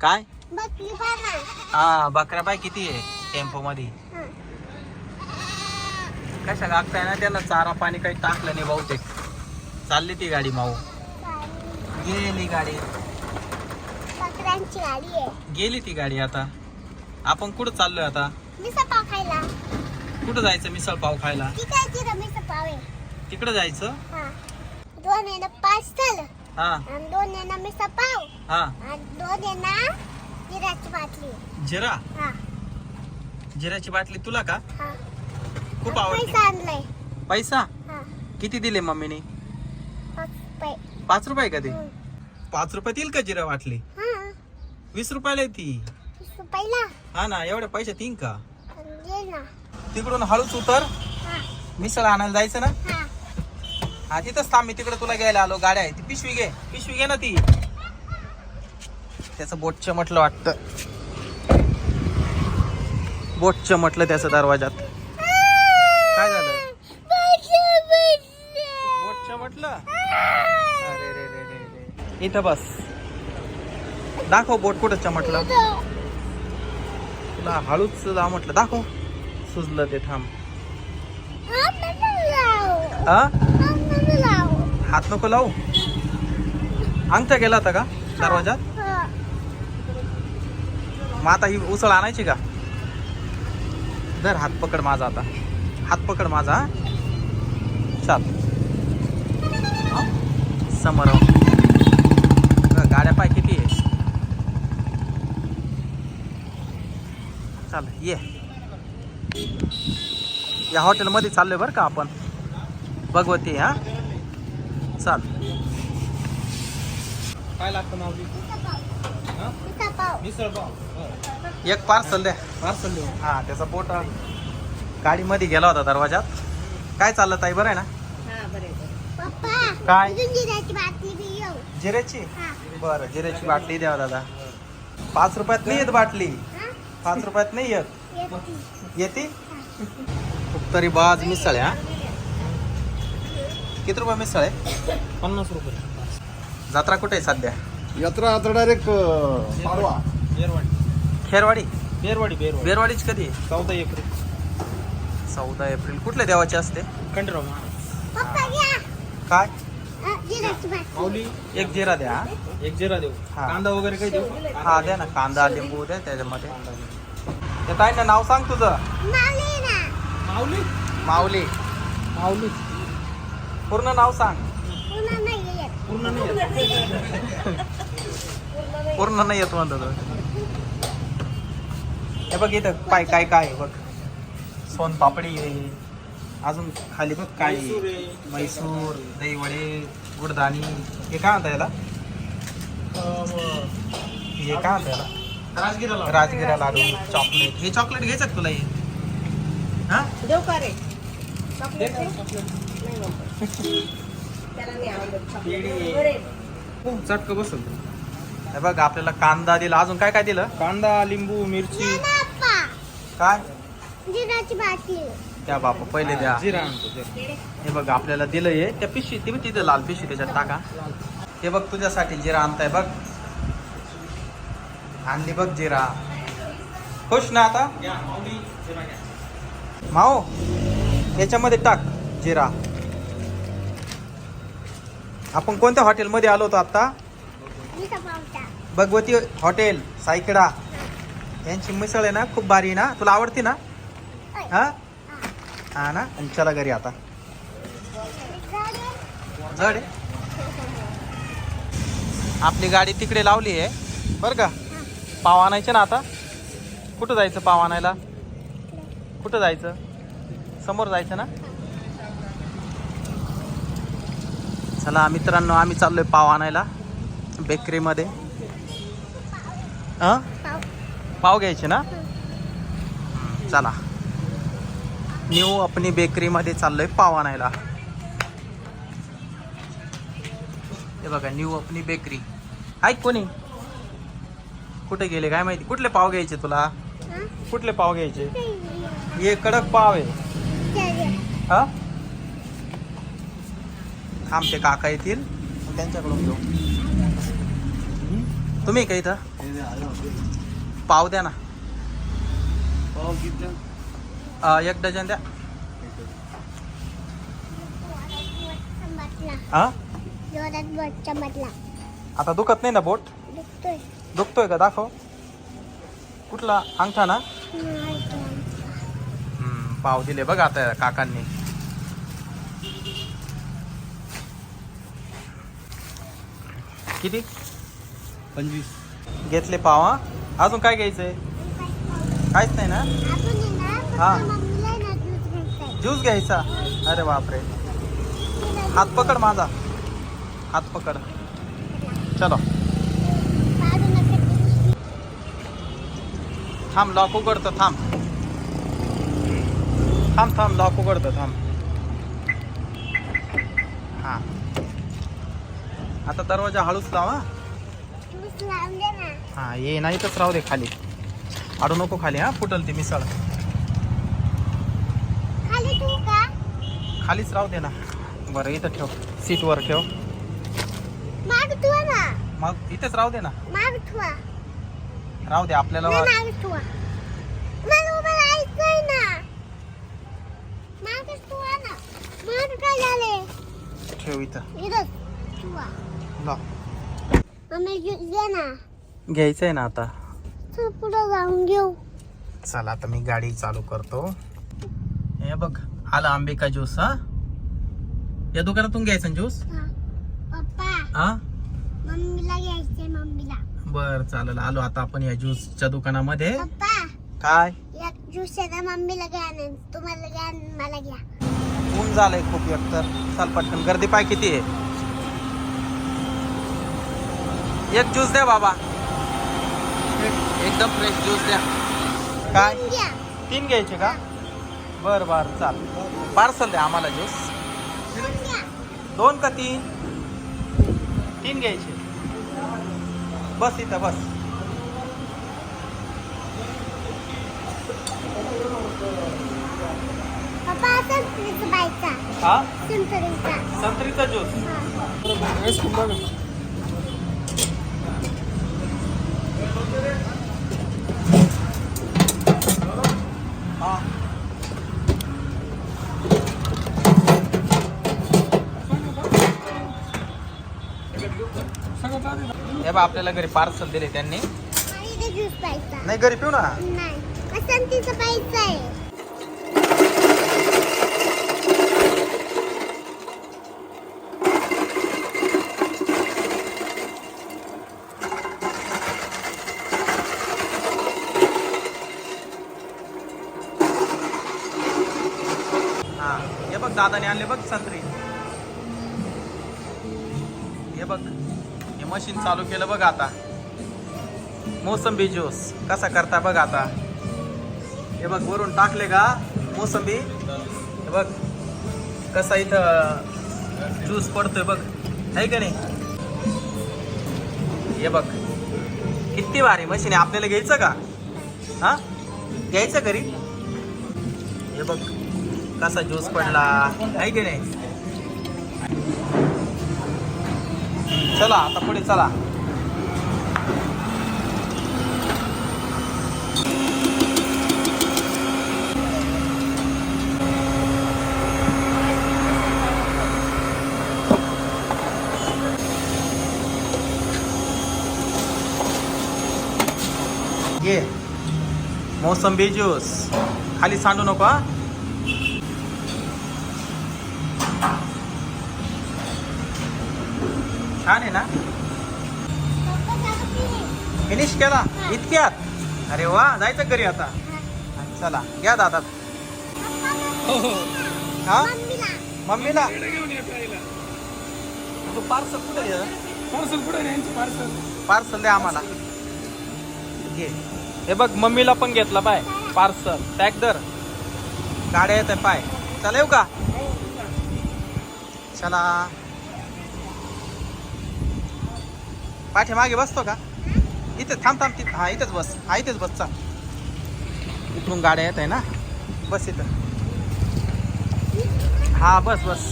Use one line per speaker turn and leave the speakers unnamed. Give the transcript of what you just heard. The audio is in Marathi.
काय? हा बकरा बाय किती आहे टेम्पो मध्ये कशा लागताय ना त्यांना चारा पाणी काही टाकलं नाही बहुतेक. चालली ती गाडी माऊ. गेली गाडी. गेली ती गाडी आता. आपण कुठं चाललोय आता? कुठं जायचं मिसळ पाव खायला तिकडं जायचं?
हा. दोन पाच झालं
हा.
दोन मिसळ पाव
हा.
आणि दोन आहे ना जिराची बाटली.
जिरा?
हा.
तुला का?
हा.
खूप आवडते.
पैसा आणलाय.
पैसा?
हा.
किती दिले मम्मीने?
पाच पै
पाच रुपये का ते
हं.
पाच रुपयात येईल का जिरा बाटली?
हा.
वीस रुपयाला आहे ती.
वीस रुपयाला?
हा ना एवढ्या पैशात येईन का?
आणि ये ना.
तिकडून हळूच उतर.
हा.
मिसळ आणायला जायचं ना?
हा.
हा तिथंच थांब मी तिकडे तुला घ्यायला आलो. गाड्या आहे ती पिशवी घे. पिशवी घे ना ती. त्याचं बोट चमटलं वाटतं. बोट चमटलं त्याचं दरवाजात काय झालं? बोट चमटलं अरे रे रे रे रे. इथं बस. दाखव बोट कुठं चमटलं तुला हळूच जा म्हटलं. दाखव. सुजलं ते थांब. हात नको लावू. अंगठा गेला होता का दरवाजात मग आता ही उसळ आणायची का? धर हात पकड माझा आता. हात पकड माझा? चाल. समोर गाड्या पाय किती आहे? चाल ये. या हॉटेलमध्ये चाललोय बरं का आपण. भगवती हा. चाल. काय लागतं माऊली मिसळ पाव एक पार्सल द्या. पार्सल देऊ. हा त्याचा बोट गाडीमध्ये गेला होता दरवाजात काय चाललं ताई? बरं आहे ना?
पप्पा
काय?
जिऱ्याची हा.
बरं जिऱ्याची बाटली द्या दादा. पाच रुपयात नाही येत बाटली.
हा?
पाच रुपयात नाही येत.
येते.
तरी बाज मिसळ आहे हा. किती रुपये मिसळ आहे?
पन्नास रुपये.
जत्रा कुठे आहे सध्या?
यात्रा आता डायरेक्ट पाडवा.
खेरवाडी
बेरवाडी बेरवाडी.
बेरवाडीच कधी आहे?
चौदा एप्रिल.
चौदा एप्रिल. कुठल्या देवाची असते?
खंडराव
काय?
माऊली.
एक जिरा द्या हा.
एक जिरा देऊ.
हा.
कांदा वगैरे काही देऊ?
हा द्या ना. कांदा लिंबू द्या त्याच्यामध्ये. त्या ताईंना नाव सांग तुझं.
मावली ना.
माऊली?
माऊली.
माऊली.
पूर्ण नाव सांग.
पूर्ण नाही येत.
पूर्ण नाही येत. म्हणतो तो. हे बघ इथं पाय काय काय आहे बघ सोन पापडी आहे अजून खाली बघ काय आहे?
म्हैसूर आहे.
म्हैसूर दही वडे गुडदाणी हे काय म्हणता याला
अं,
हे काय म्हणता याला
राजगिरा.
राजगिरा लाडू चॉकलेट हे चॉकलेट घ्यायचं का तुला हे हा
देऊ का रे
दे का चॉकलेट?
नाही बाबा. त्याला नाही आवडत चॉकलेट.
केळी.
बरे.
चटक बसल
हे बघ आपल्याला कांदा दिला अजून काय काय दिलं
कांदा लिंबू मिरची
काय?
जिऱ्याची बाटली
त्या बापा पहिले द्या.
जिरा आणतो जिरा.
हे बघ आपल्याला दिलं हे. त्या पिशवी ती तिथे लाल पिशवी त्याच्यात टाका. हे बघ तुझ्यासाठी जिरा आणताय बघ. आणली बघ जिरा. खुश ना आता. माओ याच्यामध्ये टाक जिरा. आपण कोणत्या हॉटेलमध्ये आलो होतो आता भगवती हॉटेल सायकडा यांची मिसळ आहे ना खूप भारी ना? तुला आवडते ना? हा? हा ना? आणि चला घरी आता. जड आहे. आपली गाडी तिकडे लावली आहे. बरं का? पाव आणायचे ना आता? कुठं जायचं पाव आणायला? कुठं जायचं? समोर जायचं ना? चला मित्रांनो आम्ही चाललोय पाव आणायला. बेकरीमध्ये हां?
पाव
घ्यायचे ना? चला. न्यू अपनी बेकरीमध्ये चाललोय पाव आणायला. हे बघा न्यू अपनी बेकरी ऐक कोणी? कुठे गेले? काय माहिती? कुठले पाव घ्यायचे तुला? कुठले पाव घ्यायचे? हे कडक पाव आहे.
ते-
हा काका येतील. त्यांच्याकडून घेऊ. तुम्ही का इथं? पाव द्या ना. अं, एक डझन द्या.
चमटला
हा?
जोरात बोट चमटला
आता दुखत नाही ना बोट?
दुखतोय
दुखतोय का? दाखव. कुठला? अंगठा ना?
नाही तो.
हम्म, पाव दिले बघ आता काकांनी. किती?
पंचवीस.
घेतले पाव हा? अजून काय घ्यायचंय? काहीच नाही ना? हा. ज्यूस घ्यायचा? अरे बापरे. हात पकड माझा. हात पकड. चलो. थांब लॉक उघडतो थांब. थांब थांब लॉक उघडतो थांब. हा. आता दरवाजा हळूच लावा. हा ये नाही तर राहू दे खाली. आडू नको खाली हा फुटल ती मिसळ.
खाली तू का?
खालीच राहू दे ना. बरं इथं ठेव. सीटवर ठेव.
माग ठुवा ना.
मग इथेच राहू दे ना. राहू दे आपल्याला
ठुवा. राहायचंय ना. मागच ठुवा ना ना
ना आता.
चल पुढं जाऊन घेऊ.
चला आता मी गाडी चालू करतो. हे बघ आला आंबेका ज्यूस हा? या दुकानातून घ्यायचा ज्यूस?
हा. पप्पा
हा?
मम्मीला घ्यायचंय मम्मीला.
बर चालेल. आलो आता आपण या ज्यूसच्या दुकानामध्ये.
पप्पा
काय?
एक ज्यूस आहे ना मम्मीला घ्या ना. तुम्हाला घ्या आणि मला घ्या.
ऊन झालंय खूप एकतर चाल पटकन. गर्दी पाय किती आहे? एक ज्यूस द्या बाबा. एकदम फ्रेश ज्यूस द्या. काय? तीन घ्यायचे का? बर बर चाल. पार्सल द्या आम्हाला ज्यूस दोन का तीन? तीन घ्यायचे. बस इथं बस. हा?
संत्रीचा
ज्यूस
हा
बा आपल्याला घरी पार्सल दिले त्यांनी. नाही घरी पिऊ ना
नाही मला संत्रीचा प्यायचा आहे
हा हे बघ दादाने आणले बघ संत्री. हे बघ हे मशीन चालू केलं बघ आता. मोसंबी ज्यूस कसा करता बघ आता. हे बघ वरून टाकले का मोसंबी? हे बघ कसा इथं ज्यूस पडतोय बघ. आहे का नाही? हे बघ किती भारी मशीन आहे. आपल्याला घ्यायचं का? हा? घ्यायचं घरी? हे बघ. कसा ज्यूस पडला? आहे की नाही? चला आता पुढे चला. ये मोसंबी ज्यूस खाली सांडू नको छान आहे ना? फिनिश केला? इतक्यात? अरे वा जायचं घरी आता. चला घ्या दादा. हा?
मम्मीला?
पार्सल कुठे?
पार्सल कुठे पार्सल
पार्सल द्या आम्हाला. घे. हे बघ मम्मीला पण घेतला पाय. पार्सल टॅग दर गाड्या येत आहे पाय. चला येऊ का? चला. पाठीमागे बसतो का? इथे थांब थांब तिथं. हा इथेच बस. हा इथेच बस. चाल. इकडून गाड्या येत आहे ना? बस इथं. हा बस बस.